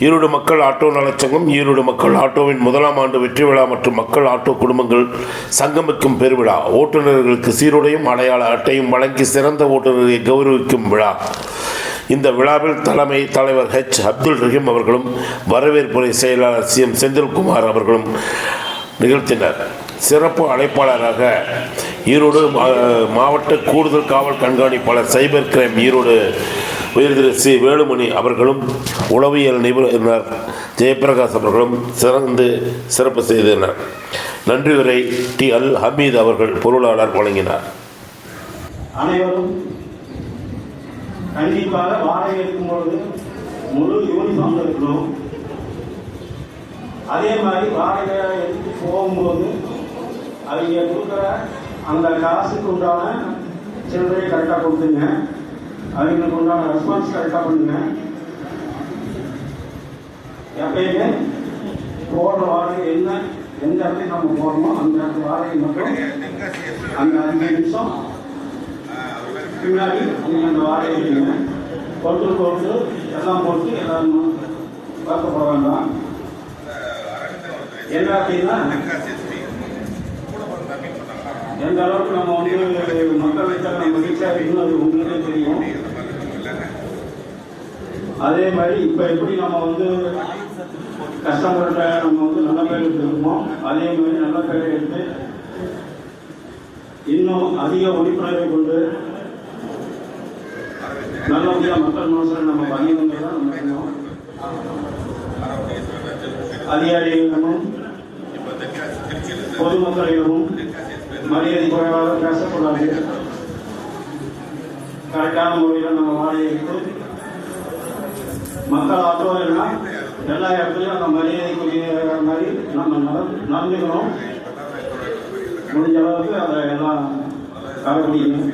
ஈரோடு மக்கள் ஆட்டோ நலச்சங்கம் ஈரோடு மக்கள் ஆட்டோவின் முதலாம் ஆண்டு வெற்றி விழா மற்றும் மக்கள் ஆட்டோ குடும்பங்கள் சங்கமிக்கும் பெருவிழா. ஓட்டுநர்களுக்கு சீருடையும் அடையாள அட்டையும் வழங்கி சிறந்த ஓட்டுநரை கௌரவிக்கும் விழா. இந்த விழாவில் தலைமை தலைவர் ஹெச் அப்துல் ரஹீம் அவர்களும் வரவேற்புரை செயலாளர் சி. எம். செந்தில்குமார் அவர்களும் நிகழ்த்தினர். சிறப்பு அழைப்பாளராக ஈரோடு மா- மாவட்ட கூடுதல் காவல் கண்காணிப்பாளர் சைபர் கிரைம் ஈரோடு உயர் திரு சி வேலுமணி அவர்களும் உளவியல் நிபுணர் ஜெயபிரகாஷ் அவர்களும் சிறந்து சிறப்பு செய்தனர். நன்றி உரை டி அல் ஹமீத் அவர்கள் பொருளாளர் வழங்கினார். அனைவரும் கண்டிப்பாக வாடகை எடுக்கும் பொழுது முழு யூனிஃபார்ம் இருக்கணும். அதே மாதிரி வாடகை எடுத்து போகும்போது அவங்க கொடுக்குற அந்த காசுக்கு உண்டான சில்லறையை கரெக்டாக கொடுத்துங்க அவங்களுக்கு உண்டான ரெஸ்பான்ஸ் கரெக்டாக பண்ணுங்க எப்பயுமே போடுற வாடகை என்ன எந்த இடத்துக்கு நம்ம போகிறோமோ அந்த இடத்துல வாடகை மட்டும் அந்த அஞ்சு நிமிஷம் பின்னாடி நீங்கள் அந்த வாடகை வைக்கீங்க பொருள் போட்டு எல்லாம் போட்டு எல்லாம் பார்க்கப்பட வேண்டாம். என்ன அப்படின்னா எந்த அளவுக்கு நம்ம வந்து மக்களுக்கு நம்ம மகிழ்ச்சியாக இருக்கணும் அது உங்களுக்கே தெரியும். அதே மாதிரி இப்போ எப்படி நம்ம வந்து கஸ்டமர்கிட்ட நம்ம வந்து நல்ல பேர் எடுத்துருக்கோமோ அதே மாதிரி நல்ல பேரை எடுத்து இன்னும் அதிக விழிப்புணர்வை கொண்டு நல்லபடியாக மக்கள் மனசில் நம்ம பண்ணியிருந்தது தான் நம்ம அதிகாரிகளிடமும் பொதுமக்களிடமும் மரியாதை குறைவாக பேசக்கூடாது. கரெக்டான முறையில் நம்ம வாடகை எடுத்து மக்கள் ஆட்டோனா எல்லா இடத்துலையும் அந்த மரியாதைக்குரிய மாதிரி நம்ம நடந்து நடந்துக்கணும். முடிஞ்ச அளவுக்கு அதை எல்லாம் கடைபிடிக்கணும்.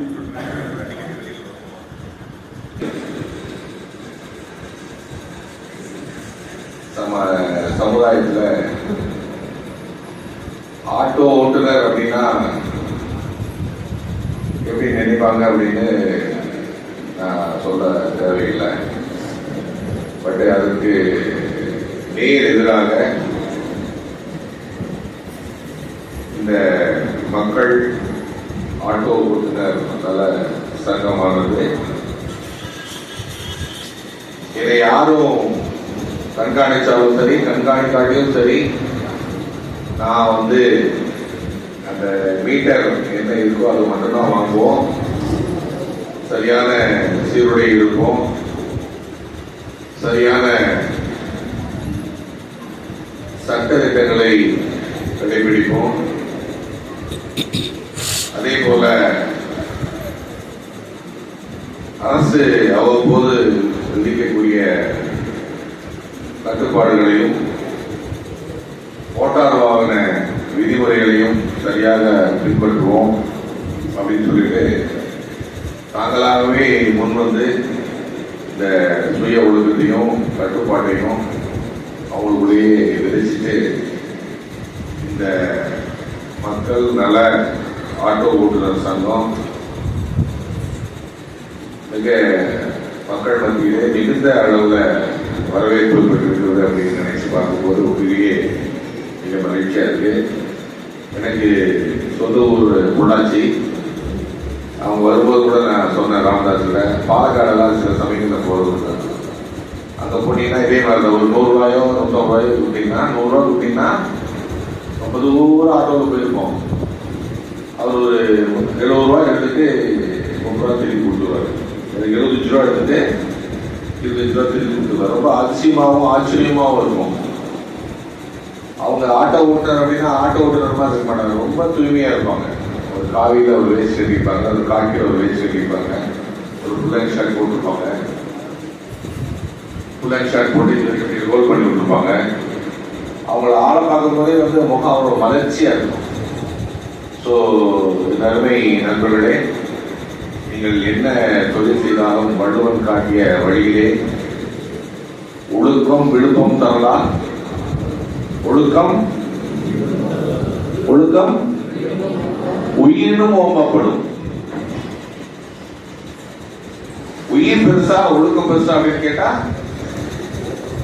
நம்ம சமுதாயத்தில் ஆட்டோ ஓட்டுநர் அப்படின்னா எப்படி நினைப்பாங்க அப்படின்னு நான் சொல்ல தேவையில்லை. பட் அதற்கு நேர் எதிராக இந்த மக்கள் ஆட்டோ ஓட்டுநர் நல சங்கமானது. இதை யாரும் கண்காணிச்சாலும் சரி கண்காணிக்காட்டியும் சரி நான் வந்து அந்த மீட்டர் என்ன இருக்கோ அது மட்டும்தான் வாங்குவோம். சரியான சீருடை இருக்கும் சரியான சட்ட திட்டங்களை கடைபிடிப்போம். அதே போல அரசு அவ்வப்போது சந்திக்கக்கூடிய கட்டுப்பாடுகளையும் மோட்டார் வாகன விதிமுறைகளையும் சரியாக பின்பற்றுவோம் அப்படின்னு சொல்லிட்டு தாங்களாகவே முன் வந்து இந்த சுய ஒழுக்கத்தையும் கட்டுப்பாட்டையும் அவங்களுக்குள்ளேயே விதைச்சிட்டு இந்த மக்கள் நல ஆட்டோ ஓட்டுநர் சங்கம் மிக மக்கள் மத்தியிலே மிகுந்த அளவில் வரவேற்பு பெற்றிருக்கிறது அப்படின்னு நினைச்சு பார்க்கும்போது உண்மையிலேயே மிக மகிழ்ச்சியாக இருக்கு. எனக்கு சொந்த ஊர் பொள்ளாச்சி. அவங்க வரும்போது கூட நான் சொன்னேன் ராமதாஸ்ல பாலக்காடெல்லாம் சில சமயங்களில் போகிறது அங்கே போனீங்கன்னா இதே மாதிரி தான் ஒரு நூறுரூவாயோ நூற்றம்பது விட்டீங்கன்னா நூறுரூவா விட்டீங்கன்னா ரொம்ப தூரம் ஆட்டோவில் போயிருப்போம். அவர் ஒரு எழுபது ரூபா எடுத்துட்டு முப்பது ரூபா திருப்பி கொடுத்துருவாரு. எனக்கு எழுபத்தஞ்சு ரூபா எடுத்துட்டு இருபத்தஞ்சு ரூபா திருப்பி கொடுத்துருவாரு. ரொம்ப அதிசயமாகவும் ஆச்சரியமாகவும் இருக்கும். அவங்க ஆட்டோ ஓட்டுநர் அப்படின்னா ஆட்டோ ஓட்டுநர் மாதிரி இருக்க மாட்டாங்க. ரொம்ப தூய்மையாக இருப்பாங்க. ஒரு காவியில் ஒரு வேஸ்ட் கட்டிப்பாங்க ஒரு காக்கியில் ஒரு வேஸ்ட் கட்டிப்பாங்க ஒரு ஃபுல் ஷாட் போட்டிருப்பாங்க. ஃபுல் ஷர்ட் போட்டு ரோல் பண்ணி விட்டுருப்பாங்க. அவங்கள ஆளை பார்க்கும்போதே வந்து முகம் அவ்வளோ மலர்ச்சியாக இருக்கும். ஸோ நன்மை நண்பர்களே நீங்கள் என்ன தொழில் செய்தாலும் வள்ளுவன் காட்டிய வழியிலே ஒழுக்கம் விழுப்பம் தரலாம் ஒழுக்கம்? ஒழுக்கம்? உயிரினும் ஓம்பப்படும். உயிர் பெருசா ஒழுக்கம் பெருசா அப்படின்னு கேட்டா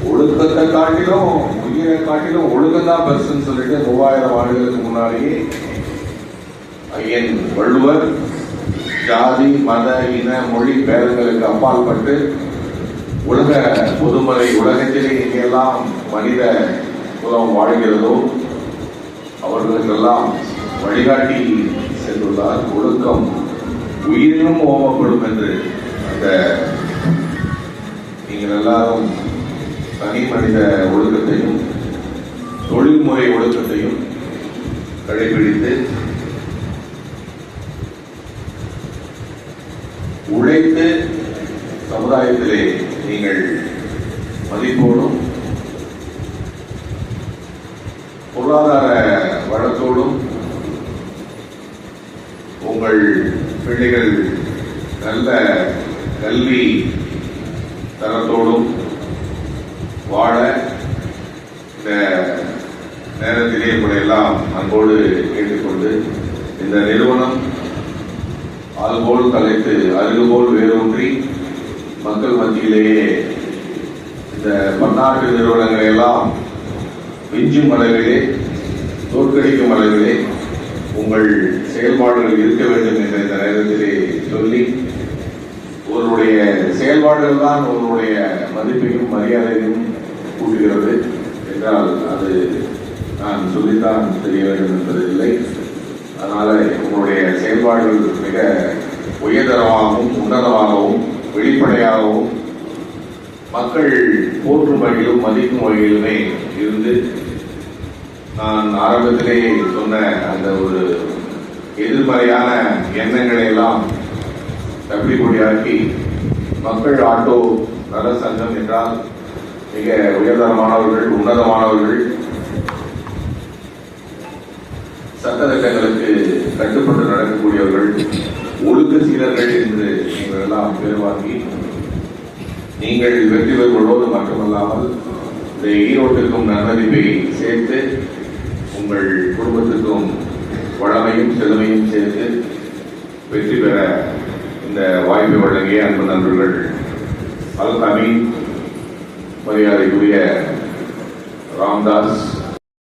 ஒழுக்கத்தை காட்டிலும் உயிரை காட்டிலும் ஒழுக்கம் தான் பெருசுன்னு சொல்லிட்டு மூவாயிரம் ஆண்டுகளுக்கு முன்னாடியே ஐயன் வள்ளுவர் ஜாதி மத இன மொழி பேதங்களுக்கு அப்பாற்பட்டு உலக பொதுமறை உலகத்திலே எங்கெல்லாம் மனித குலம் வாழ்கிறதோ அவர்களுக்கெல்லாம் வழிகாட்டி சென்றுள்ளார் ஒழுக்கம் உயிரினும் ஓமப்படும் என்று அந்த நீங்கள் எல்லாரும் தனி மனித ஒழுக்கத்தையும் தொழில்முறை ஒழுக்கத்தையும் கடைபிடித்து உழைத்து சமுதாயத்திலே நீங்கள் மதிப்போடும் பொருளாதார உங்கள் பிள்ளைகள் நல்ல கல்வி தரத்தோடும் வாழ இந்த நேரத்திலே உங்களை எல்லாம் அன்போடு கேட்டுக்கொண்டு இந்த நிறுவனம் அதுபோல் தலைத்து அருகுபோல் வேரூன்றி மக்கள் மத்தியிலேயே இந்த பன்னாட்டு நிறுவனங்களை எல்லாம் விஞ்சும் அளவிலே தோற்கடிக்கும் அளவிலே உங்கள் செயல்பாடுகள் இருக்க வேண்டும் என்ற இந்த நேரத்திலே சொல்லி ஒருவருடைய செயல்பாடுகள் தான் ஒருவருடைய மதிப்பையும் மரியாதையும் கூட்டுகிறது என்றால் அது நான் சொல்லித்தான் தெரிய வேண்டும் என்பதில்லை. அதனால உங்களுடைய செயல்பாடுகள் மிக உயர்தரமாகவும் உன்னதமாகவும் வெளிப்படையாகவும் மக்கள் போற்றும் வகையிலும் மதிக்கும் வகையிலுமே இருந்து நான் ஆரம்பத்திலே சொன்ன அந்த ஒரு எதிர்மறையான எண்ணங்களை எல்லாம் தப்பிக்கொடியாக்கி மக்கள் ஆட்டோ நல சங்கம் என்றால் மிக உயர்தரமானவர்கள் உன்னதமானவர்கள் சட்டத்திட்டங்களுக்கு கட்டுப்பட்டு நடக்கக்கூடியவர்கள் ஒழுக்க சீலர்கள் என்று நீங்கள் எல்லாம் பேர் வாங்கி நீங்கள் வெற்றி பெறுவதோடு மட்டுமல்லாமல் இந்த ஈரோட்டுக்கும் நன்மதிப்பை சேர்த்து உங்கள் குடும்பத்துக்கும் வளமையும் செழுமையும் சேர்த்து வெற்றி பெற இந்த வாய்ப்பை வழங்கிய அன்பு நண்பர்கள் அல் மரியாதைக்குரிய ராம்தாஸ்